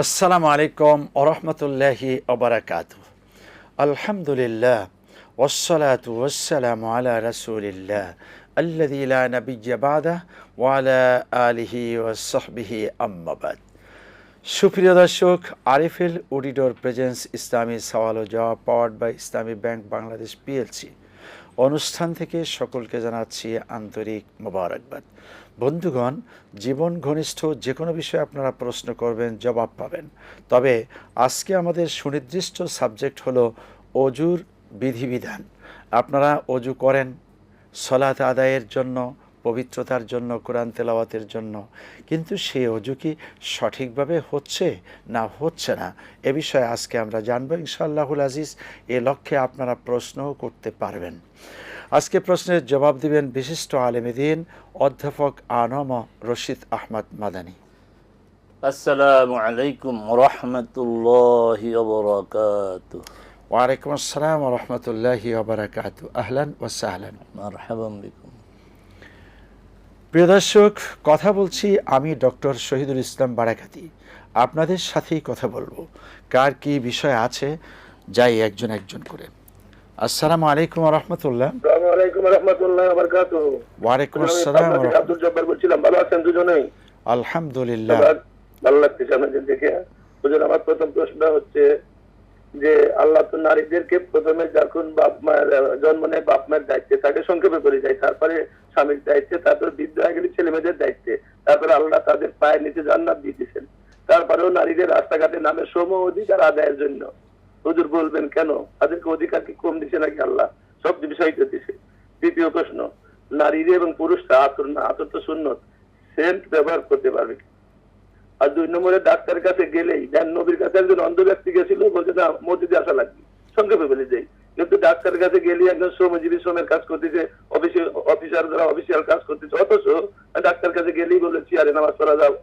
আসসালামু আলাইকুম ওরহমতুল্লাহি ওবরাকাত আলহামদুলিল্লাহ ওসলাত ওসালাম আলা রসুলিল্লাহ আল্লাদি লা ওয়ালা আলিহি ওয়াসহবিহি আম্মাবাদ সুপ্রিয় দর্শক, আরিফেল উডিডোর প্রেজেন্স ইসলামী সওয়াল ও জবাব powered by Islami bank Bangladesh PLC. অনুষ্ঠান থেকে সকলকে জানাচ্ছি আন্তরিক মোবারকবাদ। বন্ধুগণ, জীবন ঘনিষ্ঠ যে কোনো বিষয়ে আপনারা প্রশ্ন করবেন, জবাব পাবেন। তবে আজকে আমাদের সুনির্দিষ্ট সাবজেক্ট হলো অজুর বিধিবিধান। আপনারা অজু করেন সলাত আদায়ের জন্য পবিত্রতার জন্য কোরআন তেলাওয়াতের জন্য। কিন্তু সেই অজু কি সঠিকভাবে হচ্ছে না হচ্ছে না? এ বিষয়ে আজকে আমরা জানব। ইনশাআল্লাহুল আজিজ এ লক্ষ্যে আপনারা প্রশ্নও করতে পারবেন। আজকে প্রশ্নের জবাব দিবেন বিশিষ্ট আলেমেদিন অধ্যাপক আনম রশিদ আহমদ মাদানী। আসসালামু আলাইকুম রহমতুল্লাহি ওয়ালাইকুম আসসালাম রহমতুল্লাহি আহলান মারহাবাম বিকুম। প্রিয় দর্শক কথা বলছি আমি ডক্টর শহীদুল ইসলাম বারাকাতি। আপনাদের সাথেই কথা বলব। কার কি বিষয় আছে যাই একজন একজন করে। আসসালামু আলাইকুম রহমতুল্লাহ আলাইকুম রহমতুল্লাহ ওয়ালাইকুম আসসালাম আব্দুল জব্বার বলছিলাম ভালো আছেন দুজনেই? আলহামদুলিল্লাহ। ভালো লাগতেছে আপনাদের দেখে। হুজুর আমার প্রথম প্রশ্ন হচ্ছে যে আল্লাহ তো নারীদেরকে প্রথমে যখন বাপ মায়ের, জন্ম নেয়, বাপ মায়ের দায়িত্বে তাকে সংক্ষেপে করে যায়। তারপরে স্বামীর দায়িত্বে, তারপরে বৃদ্ধ হয়ে গেলে ছেলে মেয়েদের দায়িত্বে। তারপরে আল্লাহ তাদের পায়ের নিচে জান্নাত দিয়ে দিয়েছেন। তারপরেও নারীদের রাস্তাঘাটে নামে সম অধিকার আদায়ের জন্য। হুজুর বলবেন, কেন? তাদেরকে অধিকার কি কম দিছে নাকি আল্লাহ? সব বিষয়টা দিছে। দ্বিতীয় প্রশ্ন নারীরা এবং পুরুষরা আতর না, আতর তো সুন্নত। সেন্ট ব্যবহার করতে পারবে? আর দুই নম্বরে ডাক্তারের কাছে গেলেই দেন নবীর কাছে একজন অন্ধ ব্যক্তি গেছিল, বলছে, না, মসজিদে আসা লাগবে। সংক্ষেপে বলে যাই কিন্তু ডাক্তারের কাছে গেলে একজন শ্রমজীবী, শ্রমের কাজ করতেছে, অফিসে, অফিসার যারা অফিসিয়াল কাজ করতেছে, অথচ ডাক্তার কাছে গেলেই বলে চেয়ারে নামাজ পড়া যাও,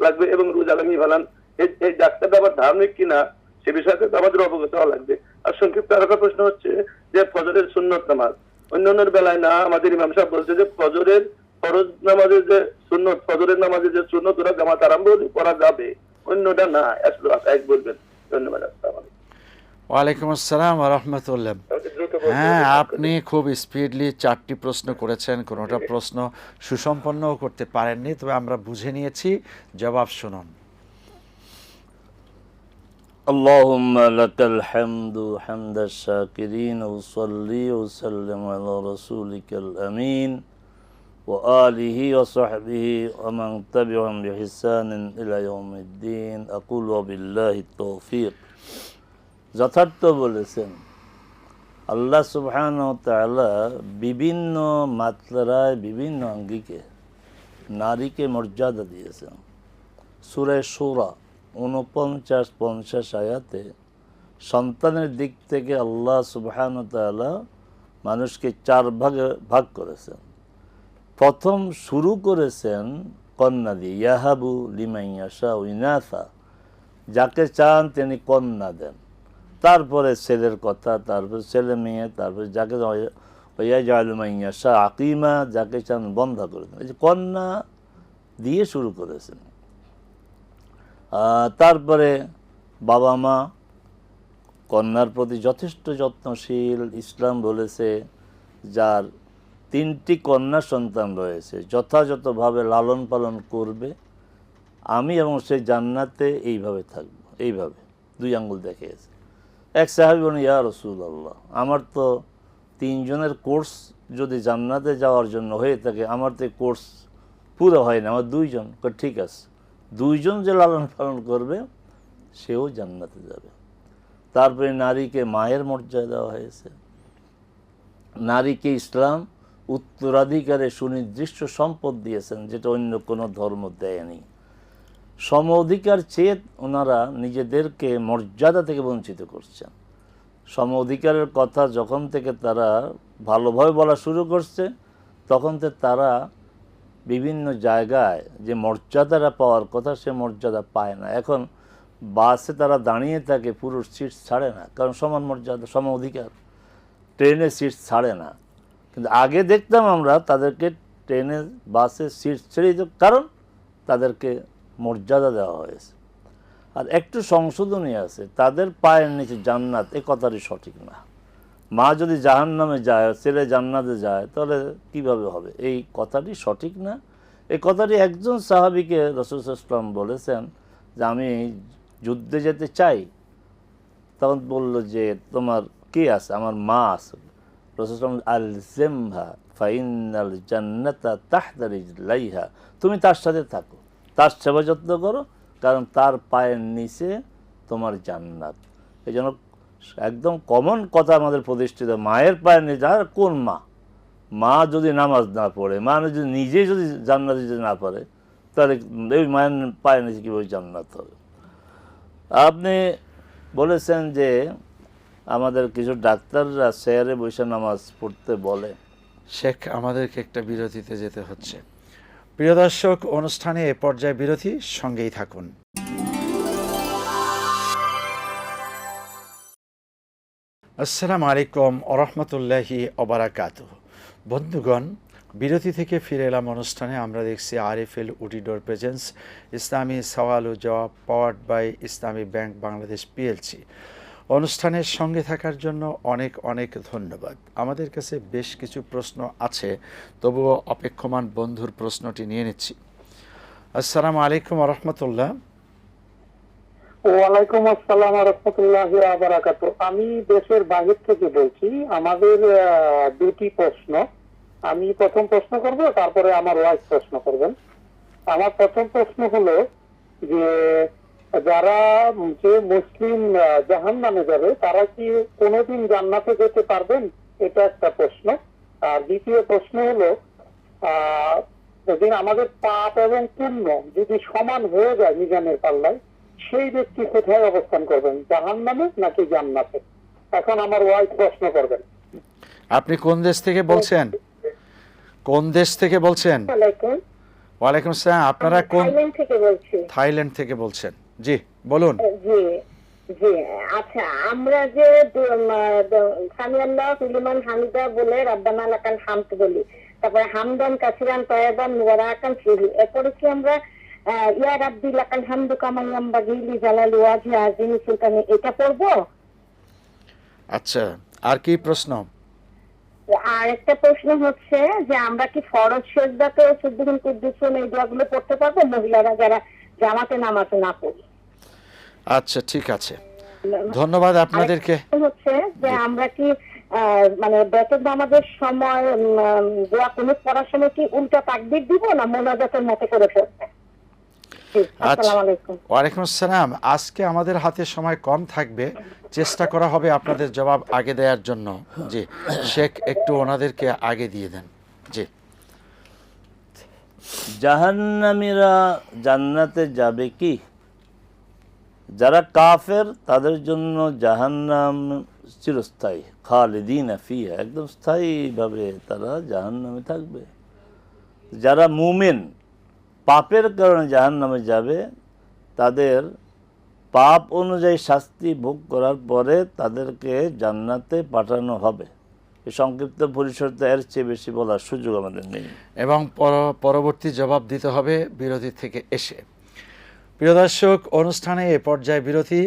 লাগবে এবং রোজা লাগিয়ে ফেলান। এই- ডাক্তারটা আবার ধার্মিক কিনা, সে বিষয়ে আমাদের অবগত হওয়া লাগবে। আর সংক্ষিপ্ত আর একটা প্রশ্ন হচ্ছে যে, ফজরের সুন্নত নামাজ, অন্যান্যের বেলায় না, আমাদের ইমাম সাহেব বলছে যে, ফজরের ফরজ নামাজের যে সুন্নত ফজরের নামাজের যে সুন্নত ওরা জামাত আরম্ভ হলে করা যাবে অন্যটা না আসলে এক বলবেন ধন্যবাদ আসসালামু আলাইকুম। ওয়ালাইকুম আসসালাম রহমতুল্লাহ আমাকে দ্রুত বলতে হ্যাঁ হবে। আপনি খুব স্পিডলি চারটি প্রশ্ন করেছেন কোনোটা প্রশ্ন সুসম্পন্নও করতে পারেননি তবে আমরা বুঝে নিয়েছি জবাব শুনুন اللهم لك الحمد حمد الشاكرين وصلي وسلم على رسولك الأمين وآله وصحبه ومن تبعهم بإحسان إلى يوم الدين أقول وبالله التوفيق যথার্থ বলেছেন আল্লাহ সুবহান তাআলা বিভিন্ন মাত্রায় বিভিন্ন আঙ্গিকে নারীকে মর্যাদা দিয়েছেন সুরে সুরা উনপঞ্চাশ পঞ্চাশ আয়াতে সন্তানের দিক থেকে আল্লাহ সুবহান তাআলা মানুষকে চার ভাগে ভাগ করেছেন প্রথম শুরু করেছেন কন্যা দিয়ে, ইয়াহাবু লিমাইয়াশা ইনাথা যাকে চান তিনি কন্যা দেন। তারপরে ছেলের কথা, তারপরে ছেলে মেয়ে, তারপরে যাকে ওয়া জালুমাইয়াশা আকিমা, যাকে চান বন্ধ করে দেন। এই যে কন্যা দিয়ে শুরু করেছেন। তারপরে বাবা মা কন্যার প্রতি যথেষ্ট যত্নশীল ইসলাম বলেছে, যার তিনটি কন্যা সন্তান রয়েছে, যথাযথভাবে লালন পালন করবে। আমি এবং সেই জান্নাতে এইভাবে থাকব, এইভাবে। দুই আঙ্গুল দেখিয়েছে এক সাহেব বলেন ইয়া রসুল আল্লাহ আমার তো তিনজনের কোর্স যদি জান্নাতে যাওয়ার জন্য হয়ে থাকে, আমার তো কোর্স পুরো হয় না, আমার দুইজন। ঠিক আছে, দুইজন যে লালন পালন করবে, সেও জান্নাতে যাবে। তারপরে নারীকে মায়ের মর্যাদা দেওয়া হয়েছে। নারীকে ইসলাম উত্তরাধিকারে সুনির্দিষ্ট সম্পদ দিয়েছেন, যেটা অন্য কোনো ধর্ম দেয়নি সম অধিকার চেয়ে ওনারা নিজেদেরকে মর্যাদা থেকে বঞ্চিত করছেন। সম অধিকারের কথা যখন থেকে তারা ভালোভাবে বলা শুরু করছে, তখন থেকে তারা বিভিন্ন জায়গায় যে মর্যাদাটা পাওয়ার কথা সে মর্যাদা পায় না। এখন বাসে তারা দাঁড়িয়ে থাকে, পুরুষ সিট ছাড়ে না, কারণ সমান মর্যাদা, সম অধিকার। ট্রেনে সিট ছাড়ে না। কিন্তু আগে দেখতাম আমরা তাদেরকে ট্রেনে, বাসে সিট ছেড়ে দিত, কারণ তাদেরকে মর্যাদা দেওয়া হয়েছে। আর একটু সংশোধনী আছে, তাদের পায়ের নিচে জান্নাত, এ কথাটি সঠিক না। মা যদি জাহান নামে যায়, ছেলে জান্নাতে যায়, তাহলে কীভাবে হবে? এই কথাটি সঠিক না। এই কথাটি একজন সাহাবিকে রসুল ইসলাম বলেছেন যে, আমি যুদ্ধে যেতে চাই। তখন বলল যে, তোমার কে আছে? আমার মা আছে। রসুলাম ফাইনাল তাহতারিজলাইহা তুমি তার সাথে থাকো, তার সেবা যত্ন করো, কারণ তার পায়ের নিচে তোমার জান্নাত। এই জন্য একদম কমন কথা আমাদের প্রতিষ্ঠিত, মায়ের পায়ের নিচে আর কোন মা? মা যদি নামাজ না পড়ে, মা যদি নিজে যদি জান্নাত যদি না পারে, তাহলে এই মায়ের পায়ের নিচে কীভাবে জান্নাত হবে? আপনি বলেছেন যে আমাদের কিছু ডাক্তাররা চেয়ারে বসে নামাজ পড়তে বলে। শেখ, আমাদেরকে একটা বিরতিতে যেতে হচ্ছে। প্রিয় দর্শক, অনুষ্ঠানে এ পর্যায়ে বিরতি, সঙ্গেই থাকুন। আসসালামু আলাইকুম আরহামতুল্লাহি অবরাকাত বন্ধুগণ, বিরতি থেকে ফিরে এলাম অনুষ্ঠানে। আমরা দেখছি আরএফএল উডিডোর প্রেজেন্স, ইসলামী সওয়াল ও জবাব powered by Islami bank Bangladesh PLC. অনুষ্ঠানের সঙ্গে থাকার জন্য অনেক অনেক ধন্যবাদ। আমাদের কাছে বেশ কিছু প্রশ্ন আছে, তবুও অপেক্ষমান বন্ধুর প্রশ্নটি নিয়ে নিচ্ছি। আসসালামু আলাইকুম রহমতুল্লাহ ওয়ালাইকুম আসসালাম রহমতুল্লাহ আবরাকাত। আমি দেশের বাহির থেকে বলছি, আমাদের দুটি প্রশ্ন। আমি প্রথম প্রশ্ন করব, তারপরে আমার ওয়াইফ প্রশ্ন করবেন। আমার প্রথম প্রশ্ন হলো যে যারা যে মুসলিম জাহান নামে যাবে তারা কি কোনোদিন জান্নাতে যেতে পারবেন? এটা একটা প্রশ্ন। আর দ্বিতীয় প্রশ্ন হলো আমাদের পাপ এবং পুণ্য যদি সমান হয়ে যায় মিজানের পাল্লায় সেই ব্যক্তি কোথায় অবস্থান করবেন? জাহান নামে নাকি জান্নাতে? এখন আমার ওয়াইফ প্রশ্ন করবেন। আপনি কোন দেশ থেকে বলছেন? কোন দেশ থেকে বলছেন? ওয়ালাইকুম। আসসালাম। আপনারা কোন থাইল্যান্ড থেকে বলছেন? জি বলুন। জি জি আচ্ছা আমরা যে সামিয়াল্লাহ সুলিমান হামিদা বলে রাব্বানা লাকাল হামদ বলি তারপরে হামদান কাসিরান তয়াবান ওয়ারাকান ফিহি এরপরে কি আমরা ইয়া রাব্বি লাকাল হামদু জালাল ওয়াজি আজিমি সুলতানি এটা পড়ব? আচ্ছা আর কি প্রশ্ন? আর একটা প্রশ্ন হচ্ছে যে আমরা কি ফরজ সেজদাতে সুদ্দিন কুদ্দুসন এই দোয়াগুলো পড়তে পারব? মহিলারা যারা জামাতে নামাতে না পড়ি। আচ্ছা ঠিক আছে। ধন্যবাদ আপনাদেরকে। হচ্ছে যে আমরা কি মানে বেতন নামাজের সময় দোয়া কোনো পড়ার সময় কি উল্টা তাকবির দিব না মোনাজাতের মতো করে পড়বে জি, আসসালামু আলাইকুম। ওয়ালাইকুম আসসালাম। আজকে আমাদের হাতে সময় কম থাকবে। চেষ্টা করা হবে আপনাদের জবাব আগে দেওয়ার জন্য। জি শেখ একটু ওনাদেরকে আগে দিয়ে দেন। জি। জাহান্নামীরা জান্নাতে যাবে কি? যারা কাফের, তাদের জন্য জাহান্নাম চিরস্থায়ী, খালিদিন ফিহা, একদম স্থায়ীভাবে তারা জাহান্নামে থাকবে। যারা মুমিন, পাপের কারণে জাহান্নামে যাবে, তাদের পাপ অনুযায়ী শাস্তি ভোগ করার পরে তাদেরকে জান্নাতে পাঠানো হবে। এই সংক্ষিপ্ত পরিসরটা এর চেয়ে বেশি বলার সুযোগ আমাদের নেই। এবং পরবর্তী জবাব দিতে হবে বিরোধী থেকে এসে। প্রিয় দর্শক, অনুষ্ঠানে এ পর্যায়ে বিরতি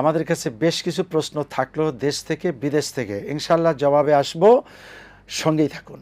আমাদের কাছে বেশ কিছু প্রশ্ন থাকল দেশ থেকে, বিদেশ থেকে। ইনশাল্লাহ জবাবে আসব। সঙ্গেই থাকুন।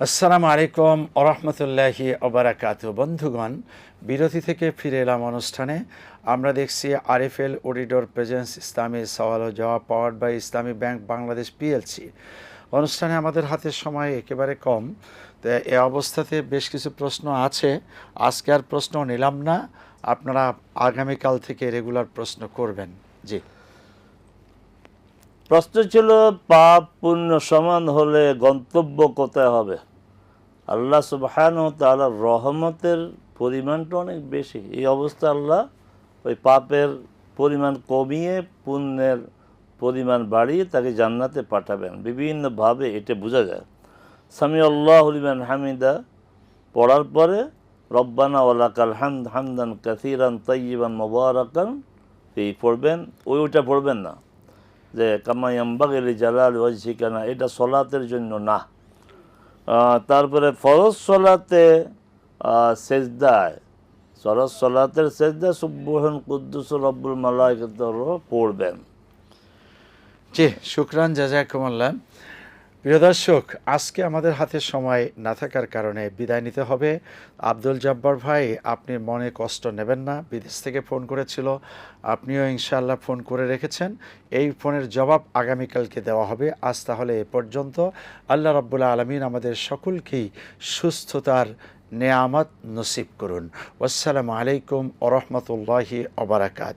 আসসালামু আলাইকুম আরহামতুল্লাহি অবরাকাত বন্ধুগণ বিরতি থেকে ফিরে এলাম অনুষ্ঠানে। আমরা দেখছি আরএফএল অডিডোর প্রেজেন্স ইসলামী সওয়াল ও জবাব power by Islami bank Bangladesh PLC. অনুষ্ঠানে আমাদের হাতে সময় একেবারে কম। তো এ অবস্থাতে বেশ কিছু প্রশ্ন আছে। আজকে আর প্রশ্ন নিলাম না। আপনারা আগামীকাল থেকে রেগুলার প্রশ্ন করবেন। জি। প্রশ্ন ছিল, পাপ পুণ্য সমান হলে গন্তব্য কোথায় হবে? আল্লাহ সুবহান তাআলার রহমতের পরিমাণটা অনেক বেশি। এই অবস্থা আল্লাহ ওই পাপের পরিমাণ কমিয়ে, পুণ্যের পরিমাণ বাড়িয়ে তাকে জান্নাতে পাঠাবেন। বিভিন্নভাবে এটা বোঝা যায়। সামি আল্লাহ হলিমান হামিদা, পড়ার পরে রব্বানা ওয়ালাকাল হামদ হামদান কাসিরান তৈবান মোবারকান, এই পড়বেন, ওই ওইটা পড়বেন না। যে কামাইয়াম্বাগেলি জালাল ওয়াজিকানা এটা সলাতের জন্য না। তারপরে ফরজ সলাতে সেজদায় সরস সলাতের সেজদা সুব্বহন কুদ্দুস রব্বুল মালাইকাত পড়বেন। জি, শুক্রান, জাজাকুমাল্লাহ। প্রিয় দর্শক, আজকে আমাদের হাতে সময় না থাকার কারণে বিদায় নিতে হবে। আব্দুল জব্বার ভাই, আপনি মনে কষ্ট নেবেন না, বিদেশ থেকে ফোন করেছিল, আপনিও ইনশাআল্লাহ ফোন করে রেখেছেন। এই ফোনের জবাব আগামীকালকে দেওয়া হবে। আজ তাহলে এ পর্যন্ত। আল্লাহ রাব্বুল আলমিন আমাদের সকলকেই সুস্থতার নেয়ামত নসিব করুন। আসসালামু আলাইকুম ওরহমতুল্লাহি অবরাকাত